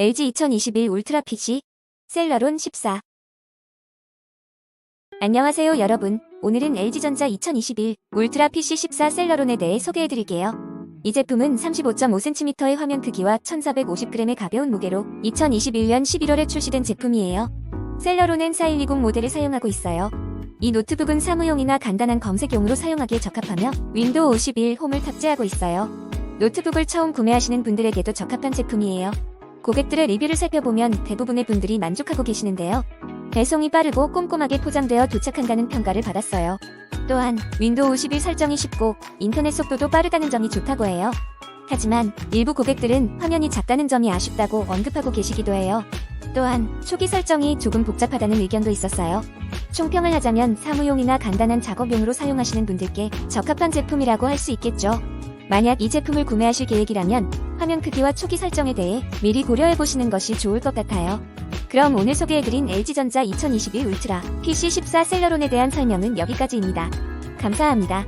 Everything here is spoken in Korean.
LG 2021 울트라 PC 셀러론 14 안녕하세요 여러분. 오늘은 LG전자 2021 울트라 PC 14 셀러론에 대해 소개해드릴게요. 이 제품은 35.5cm의 화면 크기와 1450g의 가벼운 무게로 2021년 11월에 출시된 제품이에요. 셀러론 N4120 모델을 사용하고 있어요. 이 노트북은 사무용이나 간단한 검색용으로 사용하기에 적합하며 윈도우 51 홈을 탑재하고 있어요. 노트북을 처음 구매하시는 분들에게도 적합한 제품이에요. 고객들의 리뷰를 살펴보면 대부분의 분들이 만족하고 계시는데요. 배송이 빠르고 꼼꼼하게 포장되어 도착한다는 평가를 받았어요. 또한 윈도우 51 설정이 쉽고 인터넷 속도도 빠르다는 점이 좋다고 해요. 하지만 일부 고객들은 화면이 작다는 점이 아쉽다고 언급하고 계시기도 해요. 또한 초기 설정이 조금 복잡하다는 의견도 있었어요. 총평을 하자면 사무용이나 간단한 작업용으로 사용하시는 분들께 적합한 제품이라고 할 수 있겠죠. 만약 이 제품을 구매하실 계획이라면 화면 크기와 초기 설정에 대해 미리 고려해 보시는 것이 좋을 것 같아요. 그럼 오늘 소개해드린 LG전자 2021 울트라 PC14 셀러론에 대한 설명은 여기까지입니다. 감사합니다.